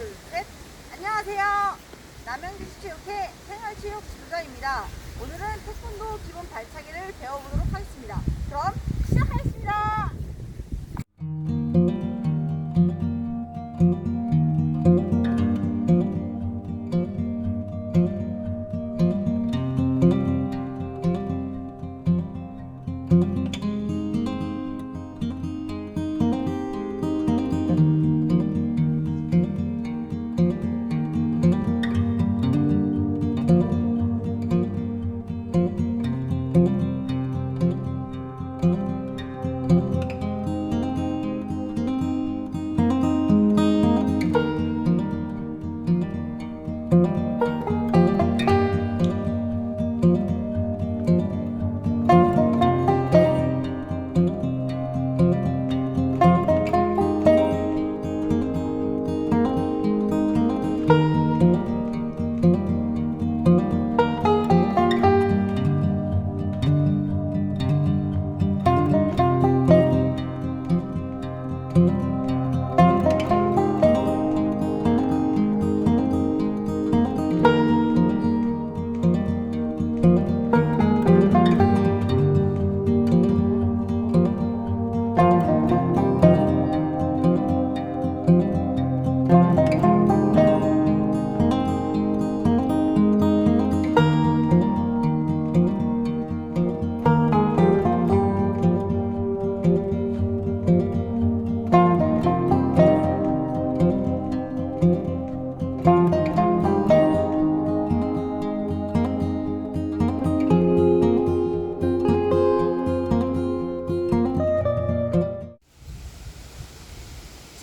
둘, 셋. 안녕하세요. 남양주시체육회 생활체육 지도자입니다. 오늘은 태권도 기본 발차기를 배워보도록 하겠습니다.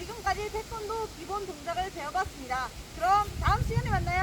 지금까지 태권도 기본 동작을 배워봤습니다. 그럼 다음 시간에 만나요.